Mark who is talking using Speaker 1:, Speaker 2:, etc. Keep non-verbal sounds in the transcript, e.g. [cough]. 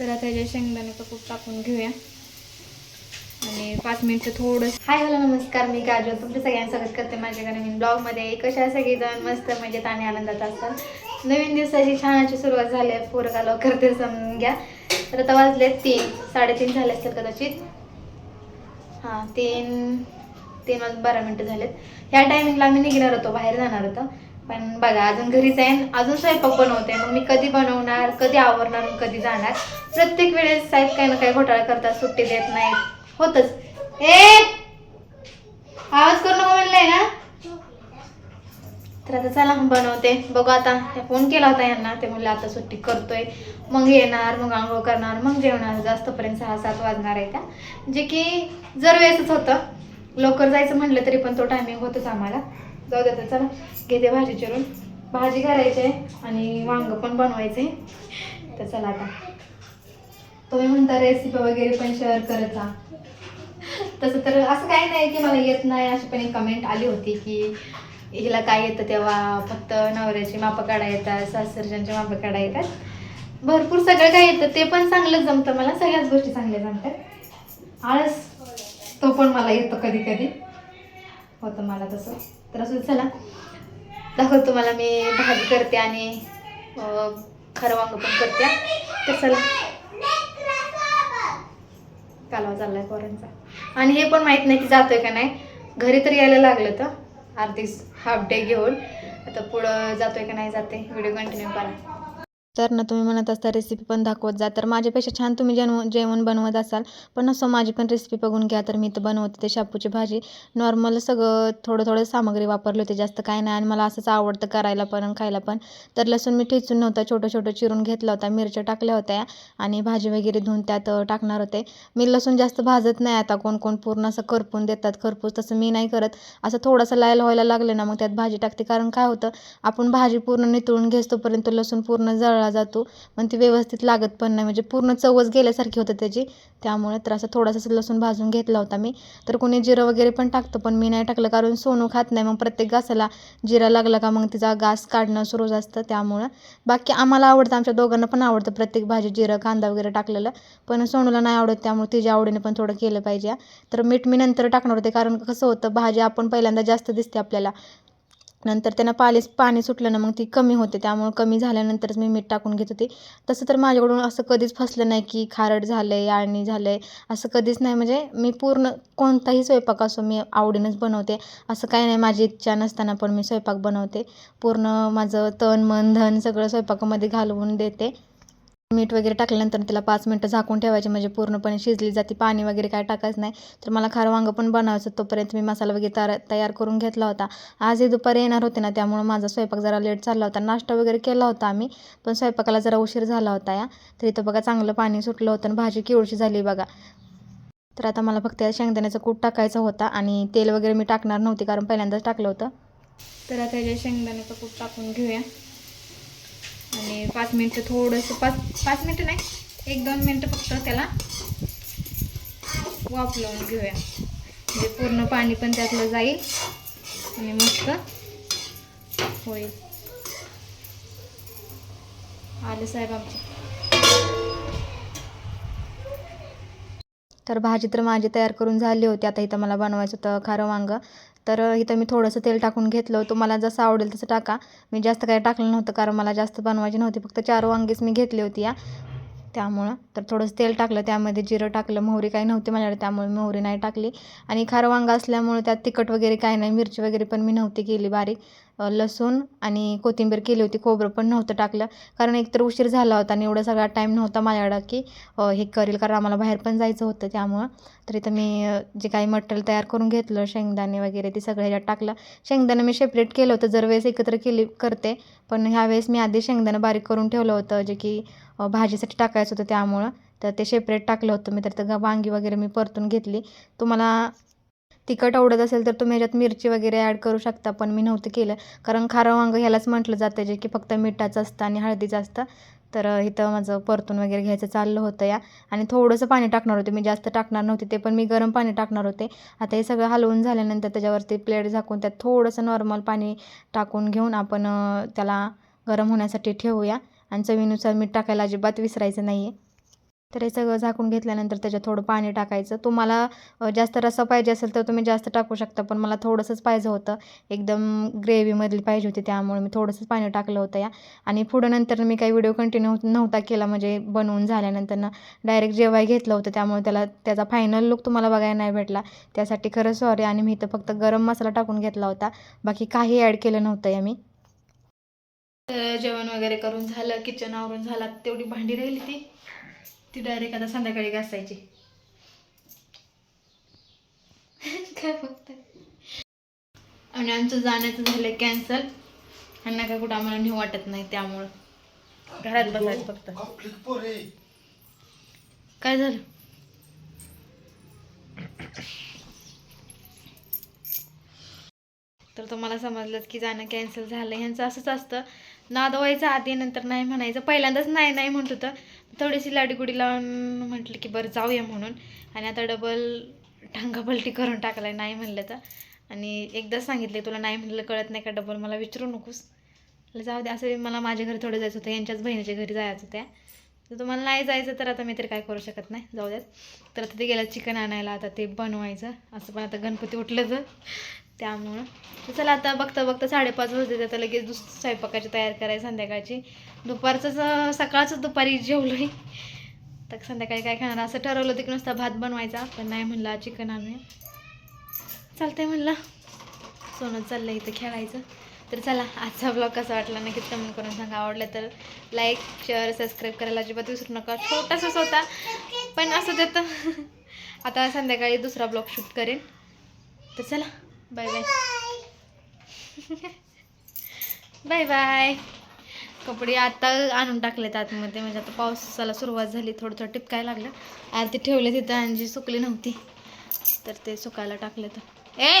Speaker 1: तर आता ह्याच्या शेंगदाण्याचा खूप टाकून घेऊया. आणि पाच मिनिटं थोडं हाय हॅलो नमस्कार मी काजल तुमच्या सगळ्यांना स्वागत करते माझ्या नवीन ब्लॉगमध्ये कशा सगळेजण मस्त मजेत आणि आनंदात असतात. नवीन दिवसाची छानाची सुरुवात झाली आहे. पोरं लवकर ते समजून घ्या. तर आता वाजले तीन. साडेतीन झाले असतील कदाचित. हां तीन तीन वाज बारा मिनटं झालेत. ह्या टायमिंगला आम्ही निघणार होतो बाहेर जाणार होतो. पण बघा अजून घरीच आहे अजून स्वयंपाक बनवते. मग मी कधी बनवणार कधी आवरणार कधी जाणार? प्रत्येक वेळेस साहेब काही ना काही घोटाळा करतात सुट्टी देत नाहीत. होतच. ए! आवाज करू नको म्हणलंय ना? तर आता चला बनवते. बघू आता फोन केला होता यांना. ते म्हणलं आता सुट्टी करतोय. मग येणार मग आंघोळ करणार मग जेवणार. जास्तपर्यंत सहा सात वाजणार आहे त्या. जे की जर वेळेसच होतं. लवकर जायचं म्हटलं तरी पण तो टायमिंग होतच आम्हाला. जाऊ दे तर चला घेते भाजी चिरून. भाजी करायची आहे आणि वांग पण बनवायचे. तर चला आता. तुम्ही म्हणता रेसिपी वगैरे पण शेअर करत जा. तसं तर असं काही नाही की मला येत नाही अशी पण एक कमेंट आली होती की हिला काय येतं तेव्हा फक्त नवऱ्याची मापं काढा येतात सासरच्यांची मापं काढा येतात. भरपूर सगळं काय येतं ते पण चांगलंच जमतं मला सगळ्याच गोष्टी चांगल्या जमतात. आळस तो पण मला येतो कधी कधी. होतं मला तसं. तर असं चला. दाखवतो तुम्हाला मी भाजी करते आणि खरं वांग पण करते. तर चला. कालवा चाललाय पोरांचा. आणि हे पण माहीत नाही की जातोय का नाही. घरी तर यायला लागलं तर अर्धी हाफ डे घेऊन. आता पुढं जातोय का नाही जाते. व्हिडिओ कंटिन्यू करा. तर ना तुम्ही म्हणत असता रेसिपी पण दाखवत जा. तर माझ्यापेक्षा छान तुम्ही जेवण जेवण बनवत असाल. पण असं माझी पण रेसिपी बघून घ्या. तर मी तर बनवते ते शापूची भाजी. नॉर्मल सगळं थोडं थोडं सामग्री वापरली होती. जास्त काय नाही. आणि मला असंच आवडतं करायला पण खायला पण. तर लसूण मी ठेचून नव्हता. छोटं छोटं चिरून घेतला होता मिरच्या टाकल्या होत्या. आणि भाजी वगैरे धुवून त्यात टाकणार होते. मी लसूण जास्त भाजत नाही आता. कोण कोण पूर्ण असं करपून देतात. खरपूस तसं मी नाही करत. असं थोडंसं लायल व्हायला लागलं ना मग त्यात भाजी टाकते. कारण काय होतं? आपण भाजी पूर्ण नितळून घेतोपर्यंत लसूण पूर्ण जळला. जातो. पण ती व्यवस्थित लागत पण नाही. म्हणजे पूर्ण चवच गेल्यासारखी होतं त्याची. त्यामुळे तर असं थोडासा लसूण भाजून घेतला होता मी. तर कोणी जिरं वगैरे पण टाकतं पण मी नाही टाकलं कारण सोनू खात नाही. मग प्रत्येक घासाला जिरा लागला का मग तिचा घास काढणं सुरूच असतं. त्यामुळं बाकी आम्हाला आवडतं आमच्या दोघांना पण आवडतं प्रत्येक भाजी जिरं कांदा वगैरे टाकलेलं. पण सोनूला नाही आवडत त्यामुळे तिच्या आवडीने पण थोडं केलं पाहिजे. तर मीठ मी नंतर टाकणार होते कारण कसं होतं भाजी आपण पहिल्यांदा जास्त दिसते आपल्याला. नंतर त्यांना पालीस पाणी सुटलं ना मग ती कमी होते. त्यामुळे कमी झाल्यानंतरच मी मीठ टाकून घेत होते. तसं तर माझ्याकडून असं कधीच फसलं नाही की खारट झालं आहे आळणी झालं आहे असं कधीच नाही. म्हणजे मी पूर्ण कोणताही स्वयंपाक असो मी आवडीनंच बनवते. असं काही नाही. माझी इच्छा नसताना पण मी स्वयंपाक बनवते. पूर्ण माझं तन मन धन सगळं स्वयंपाकामध्ये घालवून देते. मीठ वगैरे टाकल्यानंतर तिला पाच मिनटं झाकून ठेवायची म्हणजे पूर्णपणे शिजली जाते. पाणी वगैरे काय टाकायचं नाही. तर मला खारं वांगं पण बनवायचं. तोपर्यंत मी मसाला वगैरे तयार तयार करून घेतला होता. आजही दुपारी येणार होते ना त्यामुळं माझा स्वयंपाक जरा लेट चालला होता. नाश्ता वगैरे केला होता आम्ही पण स्वयंपाकाला जरा उशीर झाला होता या. तर इथं बघा चांगलं पाणी सुटलं होतं आणि भाजी केवढशी झाली बघा. तर आता मला फक्त या शेंगदाण्याचं कूट टाकायचं होता आणि तेल वगैरे मी टाकणार नव्हती कारण पहिल्यांदाच टाकलं होतं. तर आता ह्याच्या शेंगदाण्याचं कूट टाकून घेऊया. आणि पाच मिनटं थोडंसं पाच पाच मिनटं नाही एक दोन मिनटं फक्त त्याला वाफ लावून घेऊया. म्हणजे पूर्ण पाणी पण त्यातलं जाईल आणि मस्त होईल. आले साहेब आमचे. तर भाजी तर माझी तयार करून झाली होती. आता इथं मला बनवायचं होतं खारं वांगं. तर इथं मी थोडंसं तेल टाकून घेतलं तुम्हाला जसं आवडेल तसं टाका. मी जास्त काही टाकलं नव्हतं कारण मला जास्त बनवायची नव्हती. फक्त चार वांगीच मी घेतली होती या त्यामुळं तर थोडंसं तेल टाकलं. त्यामध्ये जिरं टाकलं. मोहरी काही नव्हती माझ्याकडे त्यामुळे मोहरी नाही टाकली. आणि खारं वांगं असल्यामुळे त्यात तिखट वगैरे काही नाही. मिरची वगैरे पण मी नव्हती केली बारीक. लसूण आणि कोथिंबीर केली होती खोबरं पण नव्हतं टाकलं. कारण एकतर उशीर झाला होता आणि एवढा सगळा टाईम नव्हता माझ्याकडं की हे करेल. कारण आम्हाला बाहेर पण जायचं होतं त्यामुळं. तर इथं मी जे काही मटेरियल तयार करून घेतलं शेंगदाणे वगैरे ते सगळं ह्याच्यात टाकलं. शेंगदाणं मी सेपरेट केलं होतं. जर वेळेस एकत्र केली करते. पण ह्यावेळेस मी आधी शेंगदाणं बारीक करून ठेवलं होतं जे की भाजीसाठी टाकायचं होतं त्यामुळं. तर ते सेपरेट टाकलं होतं मी. तर वांगी वगैरे मी परतून घेतली. तुम्हाला तिखट आवडत असेल तर तुम्ही ह्याच्यात मिरची वगैरे ॲड करू शकता पण मी नव्हतं केलं. कारण खारं वांगं ह्यालाच म्हटलं जातं जे की फक्त मिठाचं असतं आणि हळदीचं असतं. तर इथं माझं परतून वगैरे घ्यायचं चाललं होतं या. आणि थोडंसं पाणी टाकणार होते. मी जास्त टाकणार नव्हते ते पण मी गरम पाणी टाकणार होते. आता हे सगळं हलवून झाल्यानंतर त्याच्यावरती प्लेट झाकून त्यात थोडंसं नॉर्मल पाणी टाकून घेऊन आपण त्याला गरम होण्यासाठी ठेवूया. आणि चवीनुसार मीठ टाकायला अजिबात विसरायचं नाही आहे तर हे सगळं झाकून घेतल्यानंतर त्याच्यात थोडं पाणी टाकायचं. तुम्हाला जास्त रसा पाहिजे असेल तर तुम्ही जास्त टाकू शकता पण मला थोडंसंच पाहिजे होतं. एकदम ग्रेव्हीमधली पाहिजे होती त्यामुळे मी थोडंसंच पाणी टाकलं होतं या. आणि पुढं नंतर मी काही व्हिडिओ कंटिन्यू नव्हता केला म्हणजे बनवून झाल्यानंतर ना डायरेक्ट जेवाय घेतलं होतं त्यामुळे त्याला त्याचा फायनल लुक तुम्हाला बघायला नाही भेटला. त्यासाठी खरं सॉरी आणि मी इथं फक्त गरम मसाला टाकून घेतला होता. बाकी काही ॲड केलं नव्हतं या मी. तर जेवण वगैरे करून झालं किचन आवरून झाला तेवढी भांडी राहिली ती. ती डायरेक्ट आता संध्याकाळी घासायची. काय बघताय आणि आमचं जाण्याचं झालं कॅन्सल ह्यांना काय कुठं आम्हाला नेऊ वाटत नाही त्यामुळं. घरात बसायचं फक्त. काय झालं? तर तुम्हाला समजलंच की जाणं कॅन्सल झालं ह्यांचं असंच असतं. नाद व्हायचं आधी नंतर नाही म्हणायचं. पहिल्यांदाच नाही नाही म्हणत होतं. थोडीशी लाडीगुडी लावून म्हटलं की बरं जाऊया म्हणून. आणि आता डबल टांगापलटी करून टाकलाय नाही म्हणलं तर. आणि एकदा सांगितले तुला नाही म्हणलं कळत नाही का डबल मला विचारू नकोस. जाऊ दे असं मला माझ्या घरी थोडं जायचं होतं यांच्याच बहिणीच्या घरी जायचं होत्या. तर तुम्हाला नाही जायचं तर आता मी तरी काय करू शकत नाही जाऊ द्यात. तर आता ते गेलं चिकन आणायला आता ते बनवायचं. असं पण आता गणपती उठलं तर. त्यामुळं. तर चला आता बघता बघता साडेपाच वाजले आता लगेच दुस स्वयंपाकाची तयार करायची संध्याकाळची. दुपारचंच सकाळचं दुपारी आहे तर संध्याकाळी काय खाणार? असं ठरवलं होतं की नुसता भात बनवायचा पण नाही म्हणलं चिकन आणूया. चालतंय म्हणलं. सोनं चाललं इथं खेळायचं. तर चला आजचा ब्लॉग कसा वाटला नक्कीच कमेंट करून सांगा. आवडलं तर लाईक शेअर सबस्क्राईब करायला अजिबात विसरू नका. छोटासाच होता पण असं देतं. [laughs] आता संध्याकाळी दुसरा ब्लॉग शूट करेन. तर चला. बाय बाय बाय बाय कपडे आता आणून टाकलेत आतमध्ये. म्हणजे आता पावसाला सुरुवात झाली थोडं थोडं टिपकायला लागलं. आरती ठेवले तिथं आणि जी सुकली नव्हती तर ते सुकायला टाकले तर ए!